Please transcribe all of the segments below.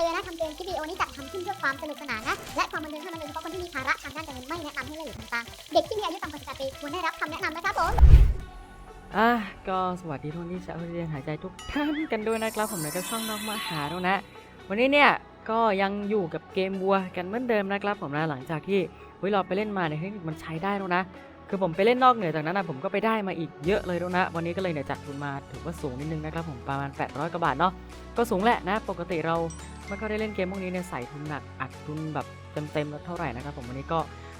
ตือนนะคำเตือนคลิปวิดีโอนี้จัดทำขึ้นเพื่อความสนุกสนานนะ และความบันเทิงเท่านั้นโดยเฉพาะคนที่มีภาระทางด้านการเงินไม่แนะนำให้เล่นหรือทำตามเด็กที่มีอายุต่ำกว่า18ปีควรได้รับคำแนะนำนะครับผมอะก็สวัสดีทุกคนที่จะเรียนหายใจทุกท่านกันด้วยนะครับ ผมเลยก็ช่องน้องมาหาแล้วนะ วันนี้เนี่ยก็ยังอยู่กับเกมวัวกันเหมือนเดิมนะครับ ผมนะหลังจากที่เฮ้ยเราไปเล่นมาเนี่ยเฮ้ยมันใช้ได้แล้วนะคือผมไปเล่นนอกเหนือจากนั้นนะผมก็ไปได้มาอีกเยอะเลยแล้วนะ วันนี้ก็เลยเนี่ยจัดทุนมาถือว่าสูงนิดนึงนะครับผมประมาณ 800กว่าบาทเนาะก็สูงแหละนะ ปกติเรา ไม่ค่อยได้เล่นเกมพวกนี้เนี่ยใส่ทุนหนักอัดทุนแบบเต็มๆแล้วเท่าไหร่นะครับผมวันนี้ก็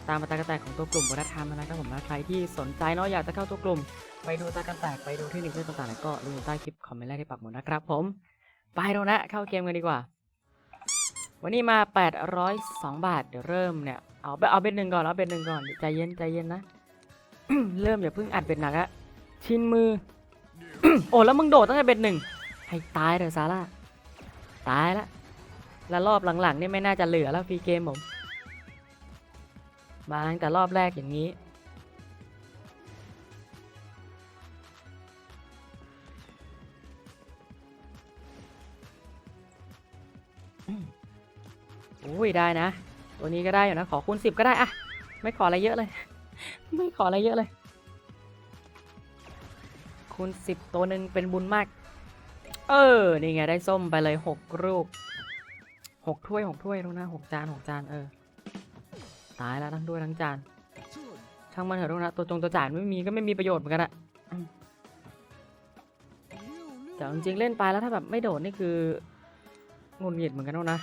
ตามมาตากระแตของตัวกลุ่มวัฒนธรรมนะครับผมนะใครที่สนใจเนาะอยากจะเข้าตัวกลุ่ม ไปดูตากันแตกไปดูเทคนิคเรื่องต่างๆก็ลิงก์ใต้คลิปคอมเมนต์แรกที่ปักหมุดนะครับผมไปแล้วนะเข้าเกมกันดีกว่า วันนี้มา 802 บาทเดี๋ยวเริ่มเนี่ยเอาไปเอาเบ็ดหนึ่งก่อนเอาเบ็ดหนึ่งก่อนใจเย็นใจเย็นนะเริ่มอย่าเพิ่งอัดเบ็ดหนักอะชินมือ โอ้แล้วมึงโดดตั้งแต่เบ็ดหนึ่งให้ตายเถอะซาร่าตายละ แล้วรอบหลังๆนี่ไม่น่าจะเหลือแล้วฟรีเกมผม มาตั้งแต่รอบแรกอย่างนี้ อุ้ยได้นะ ตัวนี้ก็ได้อยู่นะ ขอคูณสิบก็ได้อะ ไม่ขออะไรเยอะเลย ไม่ขออะไรเยอะเลย คูณสิบตัวหนึ่งเป็นบุญมาก เออ นี่ไงได้ส้มไปเลยหกลูก หกถ้วยหกถ้วยรู้นะหกจานหกจานเออ ตายแล้วทั้งถ้วยทั้งจาน ช่างมันเถอะลูกนะตัวจงตัวจานไม่มีก็ไม่มีประโยชน์เหมือนกันอะแต่จริงๆเล่นไปแล้วถ้าแบบไม่โดดนี่คือ งุนหงิดเหมือนกันแล้วนะ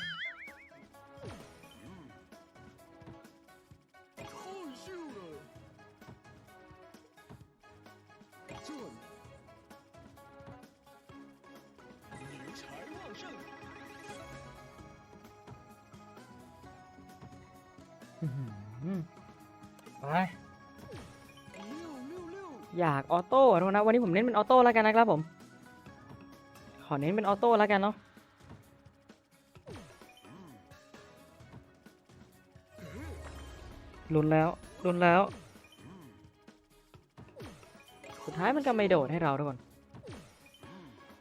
ออโต้ทุกคนนะวันนี้ผมเน้นเป็นออโต้แล้วกันนะครับผม ขอเน้นเป็นออโต้แล้วกันเนาะลุ้นแล้วลุ้นแล้ว สุดท้ายมันก็ไม่โดดให้เราทุกคน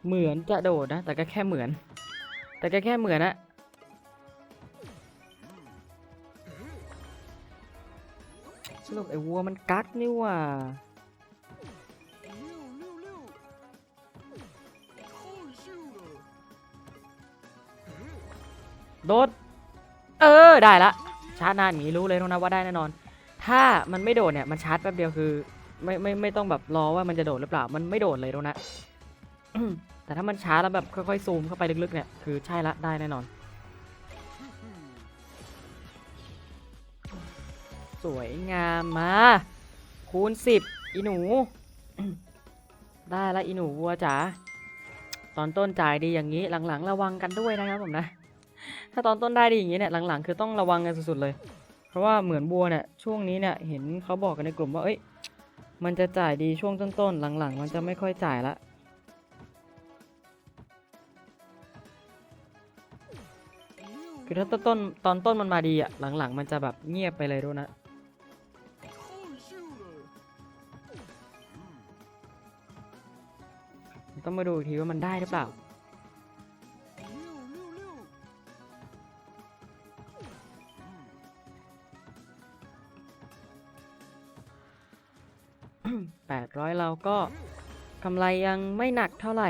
เหมือนจะโดดนะ แต่ก็แค่เหมือน แต่ก็แค่เหมือนอะสรุปไอ้วัวมันกักนี่ว่า โดด เออ ได้ละ ชาร์จนานอย่างนี้รู้เลยนะว่าได้แน่นอน ถ้ามันไม่โดดเนี่ย มันชาร์จแป๊บเดียวคือ ไม่ไม่ไม่ต้องแบบรอว่ามันจะโดดหรือเปล่า มันไม่โดดเลยนะแต่ถ้ามันช้าแล้วแบบค่อยๆซูมเข้าไปลึกๆเนี่ย คือใช่ละได้แน่นอน สวยงามมา คูณสิบอีหนู ได้ละอีหนูวัวจ๋าตอนต้นจ่ายดีอย่างนี้หลังๆ ระวังกันด้วยนะครับผมนะ ถ้าตอนต้นได้ดีอย่างนี้เนี่ยหลังๆ คือต้องระวังกันสุดๆเลย เพราะว่าเหมือนบัวเนี่ยช่วงนี้เนี่ยเห็นเขาบอกกันในกลุ่มว่าเอ้ยมันจะจ่ายดีช่วงต้นๆหลังๆ มันจะไม่ค่อยจ่ายละคือถ้าต้นๆตอนต้นมันมาดีอะหลังๆ มันจะแบบเงียบไปเลยด้วยนะต้องมาดูอีกทีว่ามันได้หรือเปล่า แปดร้อยเราก็กำไรยังไม่หนักเท่าไหร่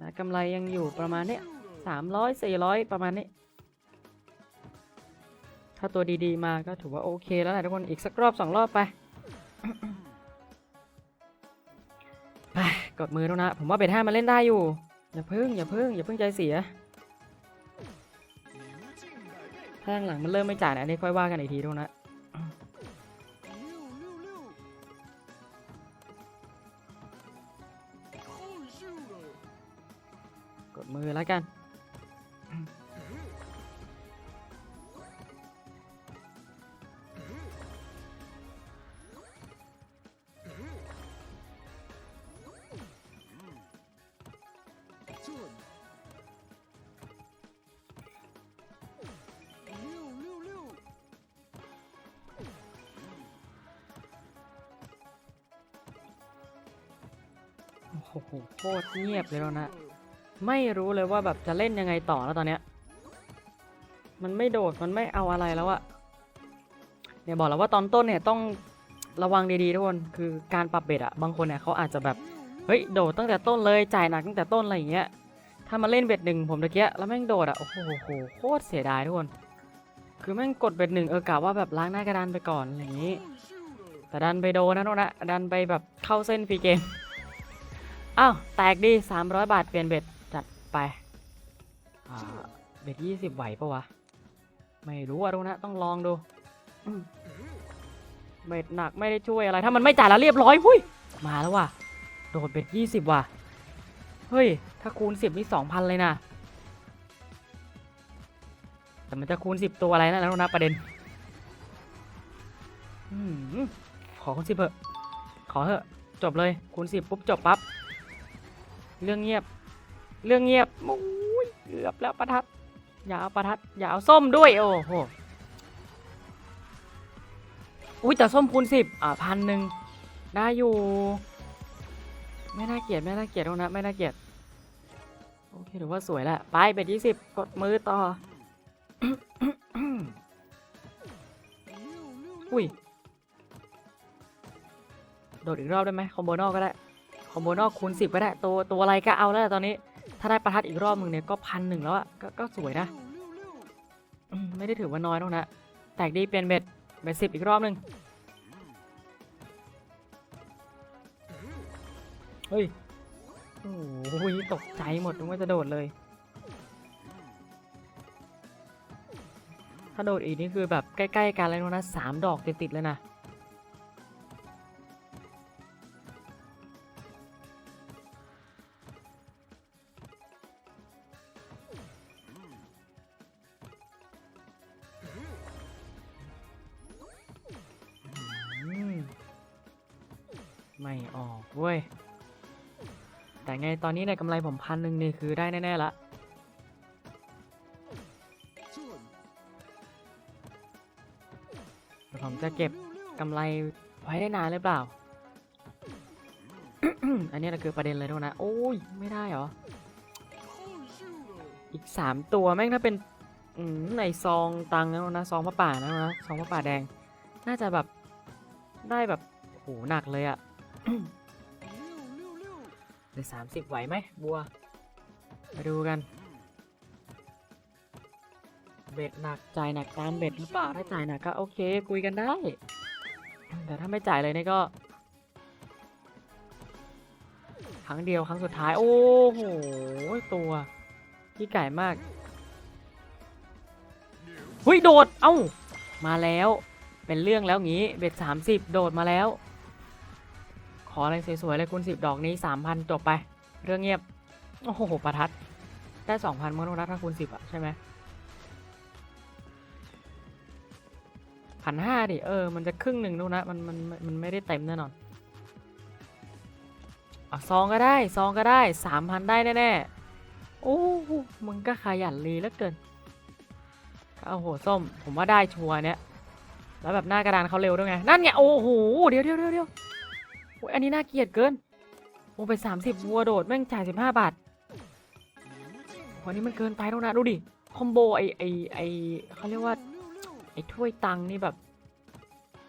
นะกำไรยังอยู่ประมาณนี้ยสามร้อยสี่ร้อยประมาณนี้ ถ้าตัวดีๆมาก็ถือว่าโอเคแล้วแหละทุกคนอีกสักรอบสองรอบไปไปกดมือแล้วนะ ผมว่าเบทห้ามันเล่นได้อยู่ อย่าพึ่งอย่าพึ่งอย่าพึ่งใจเสียถ้าหลังมันเริ่มไม่จ่ายนะอันนี้ค่อยว่ากันอีกทีทุกคนนะ กดมือแล้วกัน โอ้โหโคตรเงียบเลยแล้วนะ ไม่รู้เลยว่าแบบจะเล่นยังไงต่อแล้วตอนเนี้ย มันไม่โดด มันไม่เอาอะไรแล้วอะเนี่ยบอกแล้วว่าตอนต้นเนี่ยต้องระวังดีๆทุกคน คือการปรับเบ็ดอะบางคนเนี่ยเขาอาจจะแบบ เฮ้ยโดดตั้งแต่ต้นเลยจ่ายหนักตั้งแต่ต้นอะไรอย่างเงี้ย ถ้ามาเล่นเบ็ดหนึ่งผมตะเกียแล้วแม่งโดดอะโอ้โหโคตรเสียดายทุกคน คือแม่งกดเบ็ดหนึ่งเออกะว่าแบบล้างหน้ากระดานไปก่อนอะไรอย่างงี้ แต่ดันไปโดนนะโน่นนะดันไปแบบเข้าเส้นฟรีเกม อ้าวแตกดี300 บาทเปลี่ยนเบ็ด ไปเบ็ด20ไหวปะวะ ไม่รู้อะทุกนะ ต้องลองดูเบ็ดหนักไม่ได้ช่วยอะไร ถ้ามันไม่จ่ายแล้วเรียบร้อยหุ้ยมาแล้วว่ะ โดดเบ็ด20ว่ะ เฮ้ย ถ้าคูณ10นี่2,000เลยนะ แต่มันจะคูณ10ตัวอะไรนะแล้วนะประเด็นอขอคูณ10เถอะ ขอเถอะ จบเลย คูณ10ปุ๊บจบปั๊บ เรื่องเงียบ เรื่องเงียบมุ้ยเกือบแล้วประทัด อย่าเอาประทัด อย่าเอาส้มด้วย โอ้โห อุ้ยแต่ส้มคูณ10อ่าพันหนึ่งได้อยู่ ไม่น่าเกลียดไม่น่าเกลียดตรงนะไม่น่าเกลียดโอเคถือว่าสวยแหละไปเบ็ดยี่สิบกดมือต่อ อุ้ยโดดอีกรอบได้ไหมคอมโบนอกก็ได้คอมโบนอกคูณสิบก็ได้ตัวตัวอะไรก็เอาแล้วตอนนี้ ถ้าได้ประทัดอีกรอบหนึ่งเนี่ยก็พันหนึ่งแล้วอะก็ก็สวยนะไม่ได้ถือว่าน้อยหรอกนะ แตกดีเปลี่ยนเบ็ดเบ็ดสิบอีกรอบหนึ่งเฮ้ย โอ้โหตกใจหมดนึกว่าจะโดดเลย ถ้าโดดอีกนี่คือแบบใกล้ๆกันเลยนะสามดอกติดๆเลยนะ ไม่ออกเว้ย แต่ไงตอนนี้ในยกำไรผมพันหนึ่งนี่คือได้แน่ ๆ ละแต่ผมจะเก็บกำไรไว้ได้นานหรือเปล่า อันนี้แหละคือประเด็นเลยทุกนะ โอ้ย ไม่ได้เหรอ อีกสามตัวแม่งถ้าเป็นในซองตังค์นะนะซองพระป่านะนะซองพระป่าแดง น่าจะแบบได้แบบโหหนักเลยอะ หลือสามสิบไหวไหมบัว มาดูกัน เบ็ดหนักจ่ายหนักตามเบ็ดหรือเปล่าถ้าจ่ายหนักก็โอเคคุยกันได้ แต่ถ้าไม่จ่ายเลยนี่ก็ครั้งเดียวครั้งสุดท้าย โอ้โหตัวพี่ไก่มากหุยโดด เอ้า มาแล้ว เป็นเรื่องแล้วงี้ เบ็ดสามสิบโดดมาแล้ว ออะไรสวยๆเลยคุณสิบดอกนี้สามพันจบไป เรื่องเงียบ โอ้โห ประทัด ได้สองพันมั้องนะถ้าคูณสิบอะใช่ไหมพันห้าดิ เออ มันจะครึ่งหนึ่งนู่นนะ มันมันมันไม่ได้เต็มแน่นอนอะซองก็ได้ซองก็ได้สามพันได้แน่ๆ โอ้มึงก็ขยันรีเหลือเกินโอ้โหส้ม ผมว่าได้ชัวร์เนี้ยแล้วแบบหน้ากระดานเขาเร็วด้วยไง นั่นไง โอ้โห เดี๋ยวเดี๋ยวเดี๋ยวเดี๋ยว อ้ยอันนี้น่าเกลียดเกินโอ้ไปสามสิบวัวโดด แม่งจ่ายสิบห้าบาทวันนี้มันเกินไปแล้วนะ ดูดิ คอมโบไอไอไอเขาเรียกว่า ไอถ้วยตังนี่แบบ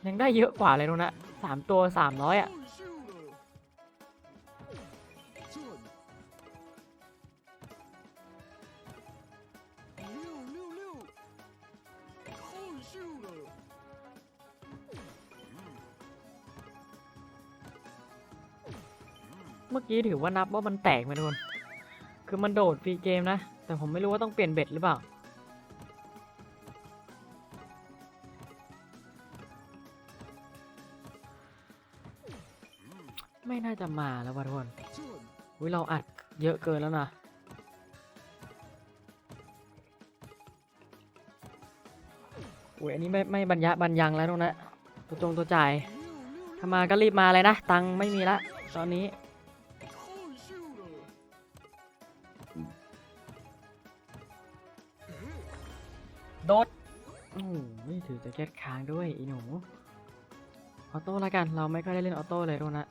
ยังได้เยอะกว่าเลยนะสามตัวสามร้อยอะ กี้ถือว่านับว่ามันแตกไหมทุกคน คือมันโดดฟรีเกมนะ แต่ผมไม่รู้ว่าต้องเปลี่ยนเบ็ดหรือเปล่า ไม่น่าจะมาแล้ววะทุกคนอุ้ยเราอัดเยอะเกินแล้วนะอุ้ยอันนี้ไม่ไม่บรรยะบรรยังแล้วตรงนะตัวจงตัวจ่ายถ้ามาก็รีบมาเลยนะ ตังไม่มีละ ตอนนี้ โดดโอ้นี่ถือจะเก็ตค้างด้วยอีหนูออโต้ละกันเราไม่ค่อยได้เล่นออโต้เลยตรงนะ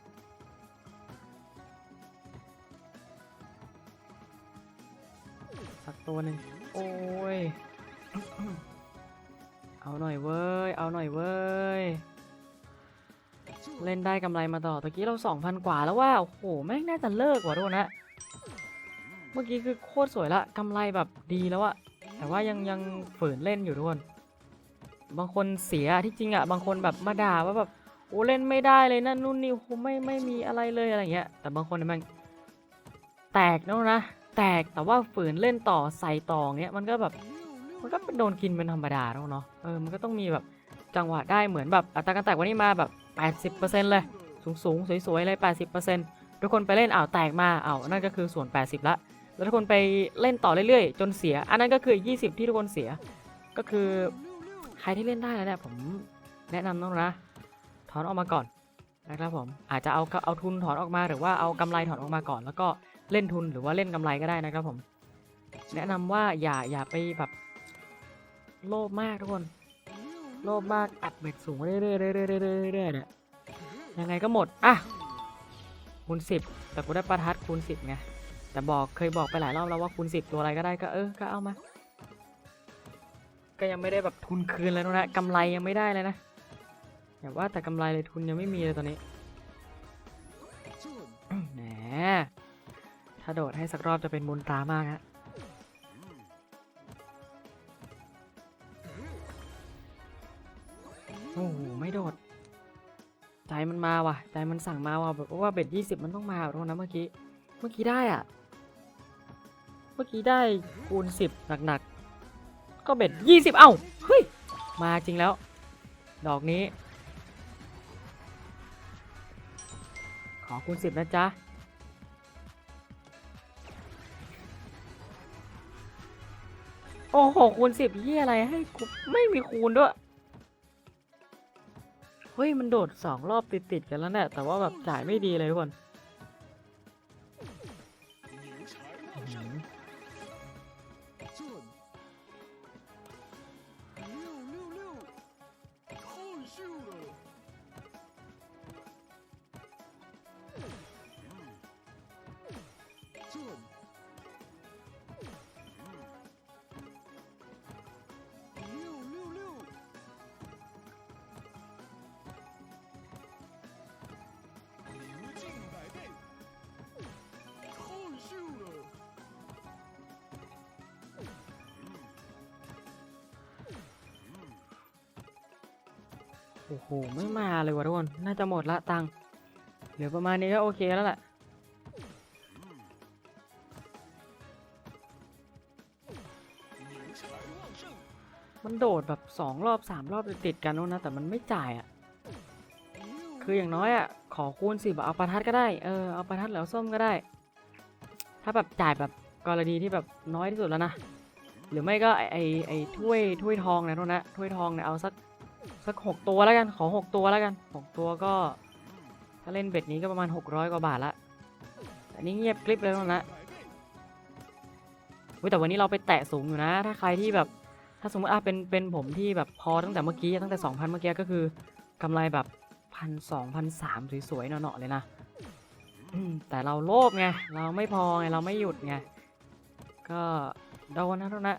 สักตัวหนึ่งโอ้ย เอาหน่อยเว้ย เอาหน่อยเว้ย เล่นได้กำไรมาต่อตะกี้เราสองพันกว่าแล้วว่า โอ้โห แม่งน่าจะเลิกว่ะทุกคนนะ เมื่อกี้คือโคตรสวยละกำไรแบบดีแล้วอะ แต่ว่ายังยังฝืนเล่นอยู่ทุกคน บางคนเสียที่จริงอะบางคนแบบมาด่าว่าแบบโอ้เล่นไม่ได้เลยนั่นนู่นนี่โอ้ไม่ไม่มีอะไรเลยอะไรเงี้ย แต่บางคนมันแตกแล้วนะ แตกแต่ว่าฝืนเล่นต่อใส่ต่อเงี้ยมันก็แบบมันก็เป็นโดนกินเป็นธรรมดาแล้วเนาะ เออมันก็ต้องมีแบบจังหวะได้เหมือนแบบอัตราการแตกวันนี้มาแบบ 80%เลย สูงๆสวยๆเลย80%ทุกคนไปเล่นอ้าวแตกมาอ้าวนั่นก็คือส่วน 80ละ แล้วทุกคนไปเล่นต่อเรื่อยๆ จนเสีย อันนั้นก็คือ 20 ที่ทุกคนเสีย ก็คือใครที่เล่นได้แล้วเนี่ยผมแนะนำน้องนะ ถอนออกมาก่อนนะครับผม อาจจะเอาเอาทุนถอนออกมาหรือว่าเอากำไรถอนออกมาก่อน แล้วก็เล่นทุนหรือว่าเล่นกำไรก็ได้นะครับผม แนะนำว่าอย่าอย่าไปแบบโลภมากทุกคน โลภมากอัดเบ็ดสูงเรื่อยๆเรื่อยๆเรื่อยๆเรื่อยๆเนี่ยยังไงก็หมด อะคูณสิบแต่กูได้ประทัดคูณสิบไง แต่บอกเคยบอกไปหลายรอบแล้วว่าคูณสิบตัวอะไรก็ได้ก็เออก็เอามา ก็ยังไม่ได้แบบทุนคืนเลยนะกำไรยังไม่ได้เลยนะอย่าว่าแต่กำไรเลยทุนยังไม่มีเลยตอนนี้แหมถ้าโดดให้สักรอบจะเป็นบุญตามากฮะโอ้โหไม่โดด ใจมันมาว่ะ ใจมันสั่งมาว่ะแบบว่าเบ็ดยี่สิบมันต้องมาแบบนั้นเมื่อกี้ เมื่อกี้ได้อะ เมื่อกี้ได้คูณสิบหนักๆ ก็เบ็ดยี่สิบเอ้า เฮ้ย มาจริงแล้ว ดอกนี้ ขอคูณสิบนะจ๊ะ โอ้โห คูณสิบยี่อะไรให้กูไม่มีคูณด้วย เฮ้ย มันโดดสองรอบติด ๆ กันแล้วเนี่ยแต่ว่าแบบจ่ายไม่ดีเลยทุกคน โอ้โหไม่มาเลยว่ะทุกคน น่าจะหมดละตังค์เหลือประมาณนี้ก็โอเคแล้วแหละมันโดดแบบสองรอบสามรอบติดกันนู้นนะแต่มันไม่จ่ายอะ คืออย่างน้อยอะ ขอคูณสิแบเอาประทัดก็ได้ เออเอาประทัดแล้วส้มก็ได้ ถ้าแบบจ่ายแบบกรณีที่แบบน้อยที่สุดแล้วนะ หรือไม่ก็ไอไอไอถ้วยถ้วยทองนะทุกนะถ้วยทองเนี่ยเอาสัก สักหกตัวแล้วกัน ขอหกตัวแล้วกันหกตัวก็ ถ้าเล่นเบ็ดนี้ก็ประมาณหกร้อยกว่าบาทละแต่นี่เงียบกริบเลยทุกนะอุ๊ยแต่วันนี้เราไปแตะสูงอยู่นะ ถ้าใครที่แบบ ถ้าสมมติอะเป็นเป็นผมที่แบบพอตั้งแต่เมื่อกี้ตั้งแต่สองพันเมื่อกี้ก็คือกำไรแบบพันสองพันสามสวยๆเนาะๆเลยนะแต่เราโลภไง เราไม่พอไง เราไม่หยุดไง ก็โดนนะทุกนะ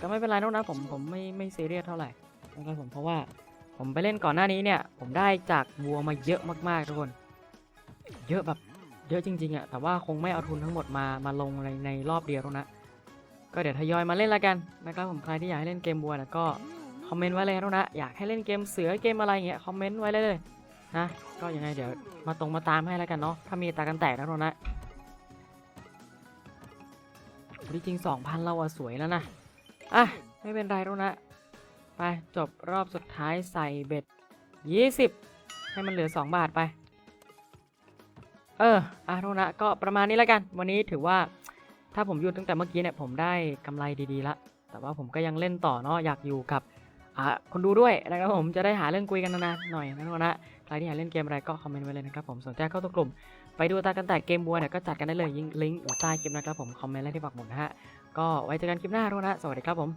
ก็ไม่เป็นไรนะนะผมผมไม่ไม่ซีเรียสเท่าไหร่นะครับผมเพราะว่าผมไปเล่นก่อนหน้านี้เนี่ย ผมได้จากวัวมาเยอะมากๆทุกคน เยอะแบบเยอะจริงๆอะ่ะแต่ว่าคงไม่เอาทุนทั้งหมดมามาลงในในรอบเดียวนั้นก็เดี๋ยวทยอยมาเล่นละกันนะครับผมใครที่อยากให้เล่นเกมวัวนะก็คอมเมนต์ไว้เลยนะนะอยากให้เล่นเกมเสือเกมอะไรเงี้ยคอมเมนต์ไว้เลยนะก็ยังไงเดี๋ยวมาตรงมาตามให้แล้วกันเนาะถ้ามีตากันแตกนะทุกนะที่จริง2,000เราอะสวยแล้วนะ อะ ไม่เป็นไรแล้วนะ ไป จบรอบสุดท้ายใส่เบ็ด 20 ให้มันเหลือ 2 บาทไป เอออะทุกนะ ก็ประมาณนี้แล้วกัน วันนี้ถือว่าถ้าผมหยุดตั้งแต่เมื่อกี้เนี่ย ผมได้กำไรดีๆละ แต่ว่าผมก็ยังเล่นต่อเนาะอยากอยู่กับอะคนดูด้วยนะครับผมจะได้หาเรื่องคุยกันนานๆหน่อยนะทุกนะใครที่อยากเล่นเกมอะไรก็คอมเมนต์ไว้เลยนะครับผมสนใจเข้าตัวกลุ่ม ไปดูตากันแตกเกมบัวเนี่ยก็จัดกันได้เลยยิงลิงก์อยู่ใต้คลิปนะครับผมคอมเมนต์และที่ปักหมุดนะฮะ ก็ไว้เจอกันคลิปหน้าด้วยนะ สวัสดีครับผม